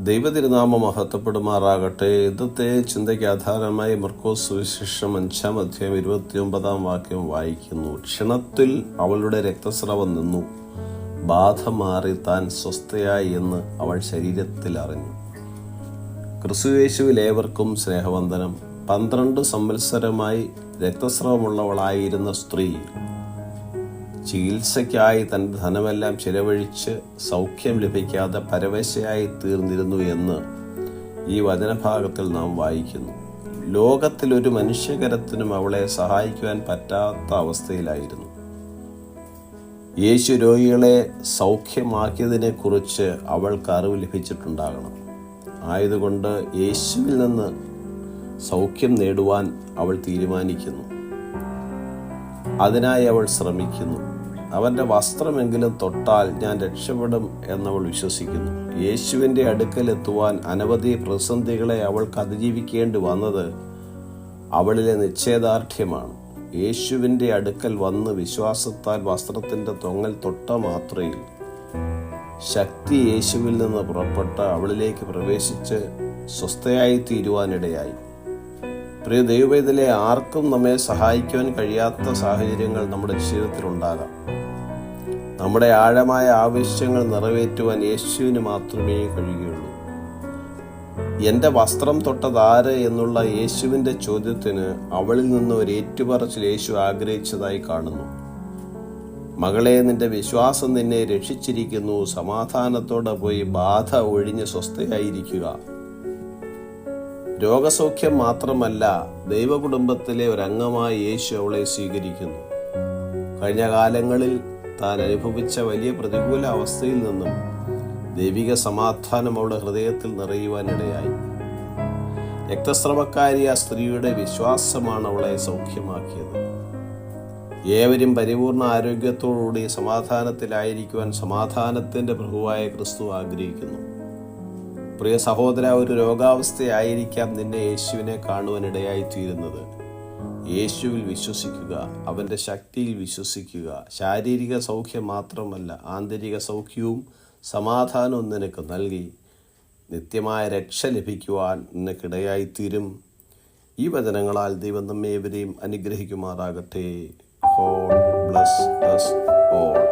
ദൈവതിരുനാമ മഹത്വപ്പെടുമാറാകട്ടെ. ഇന്നത്തെ ചിന്തയ്ക്ക് ആധാരമായി മർക്കോസ് സുവിശേഷം അഞ്ചാം അധ്യായം ഇരുപത്തിയൊമ്പതാം വാക്യം വായിക്കുന്നു. ക്ഷണത്തിൽ അവളുടെ രക്തസ്രവം നിന്നു. ബാധ മാറി താൻ സ്വസ്ഥയായി എന്ന് അവൾ ശരീരത്തിൽ അറിഞ്ഞു. ക്രിസ്തുവേശുവിൽ ഏവർക്കും സ്നേഹവന്ദനം. പന്ത്രണ്ട് സംവത്സരമായി രക്തസ്രവമുള്ളവളായിരുന്ന സ്ത്രീ ചികിത്സയ്ക്കായി തന്റെ ധനമെല്ലാം ചിലവഴിച്ച് സൗഖ്യം ലഭിക്കാതെ പരവശയായി തീർന്നിരുന്നു എന്ന് ഈ വചനഭാഗത്തിൽ നാം വായിക്കുന്നു. ലോകത്തിൽ ഒരു മനുഷ്യകരത്തിനും അവളെ സഹായിക്കുവാൻ പറ്റാത്ത അവസ്ഥയിലായിരുന്നു. യേശു രോഗികളെ സൗഖ്യമാക്കിയതിനെക്കുറിച്ച് അവൾക്ക് അറിവ് ലഭിച്ചിട്ടുണ്ടാകണം. ആയതുകൊണ്ട് യേശുവിൽ നിന്ന് സൗഖ്യം നേടുവാൻ അവൾ തീരുമാനിക്കുന്നു. അതിനായി അവൾ ശ്രമിക്കുന്നു. അവന്റെ വസ്ത്രമെങ്കിലും തൊട്ടാൽ ഞാൻ രക്ഷപ്പെടും എന്നവൾ വിശ്വസിക്കുന്നു. യേശുവിന്റെ അടുക്കലെത്തുവാൻ അനവധി പ്രതിസന്ധികളെ അവൾക്ക് അതിജീവിക്കേണ്ടി വന്നത് അവളിലെ നിശ്ചയദാർഢ്യമാണ്. യേശുവിന്റെ അടുക്കൽ വന്ന് വിശ്വാസത്താൽ വസ്ത്രത്തിന്റെ തൊങ്ങൽ തൊട്ട മാത്രയിൽ ശക്തി യേശുവിൽ നിന്ന് പുറപ്പെട്ട് അവളിലേക്ക് പ്രവേശിച്ച് സ്വസ്ഥയായി തീരുവാനിടയായി. പ്രിയ ദൈവവേദനയെ ആർക്കും നമ്മെ സഹായിക്കുവാൻ കഴിയാത്ത സാഹചര്യങ്ങൾ നമ്മുടെ ജീവിതത്തിലുണ്ടാകാം നമ്മുടെ ആഴമായ ആവശ്യങ്ങൾ നിറവേറ്റുവാൻ യേശുവിന് മാത്രമേ കഴിയുകയുള്ളൂ. എന്റെ വസ്ത്രം തൊട്ടതാര് എന്നുള്ള യേശുവിന്റെ ചോദ്യത്തിന് അവളിൽ നിന്ന് ഒരു ഏറ്റുപറച്ചിൽ യേശു ആഗ്രഹിച്ചതായി കാണുന്നു. മകളെ നിന്റെ വിശ്വാസം നിന്നെ രക്ഷിച്ചിരിക്കുന്നു. സമാധാനത്തോടെ പോയി ബാധ ഒഴിഞ്ഞ് സ്വസ്ഥയായിരിക്കുക. രോഗസൗഖ്യം മാത്രമല്ല ദൈവകുടുംബത്തിലെ ഒരംഗമായി യേശു അവളെ സ്വീകരിക്കുന്നു. കഴിഞ്ഞ കാലങ്ങളിൽ താൻ അനുഭവിച്ച വലിയ പ്രതികൂല അവസ്ഥയിൽ നിന്നും ദൈവിക സമാധാനം അവളുടെ ഹൃദയത്തിൽ നിറയുവാനിടയായി രക്തസ്രവക്കാരിയ സ്ത്രീയുടെ വിശ്വാസമാണ് അവളെ സൗഖ്യമാക്കിയത്. ഏവരും പരിപൂർണ ആരോഗ്യത്തോടുകൂടി സമാധാനത്തിലായിരിക്കുവാൻ സമാധാനത്തിന്റെ പ്രഭുവായ ക്രിസ്തു ആഗ്രഹിക്കുന്നു. പ്രിയ സഹോദര ഒരു രോഗാവസ്ഥയായിരിക്കാം നിന്നെ യേശുവിനെ കാണുവാനിടയായി തീരുന്നത് യേശുവിൽ വിശ്വസിക്കുക അവന്റെ ശക്തിയിൽ വിശ്വസിക്കുക. ശാരീരിക സൗഖ്യം മാത്രമല്ല ആന്തരിക സൗഖ്യവും സമാധാനവും നിനക്ക് നൽകി. നിത്യമായ രക്ഷ ലഭിക്കുവാൻ നിനക്കിടയായിത്തീരും. ഈ വചനങ്ങളാൽ ദൈവം നമ്മേവരെയും അനുഗ്രഹിക്കുമാറാകട്ടെ. Whole bless all.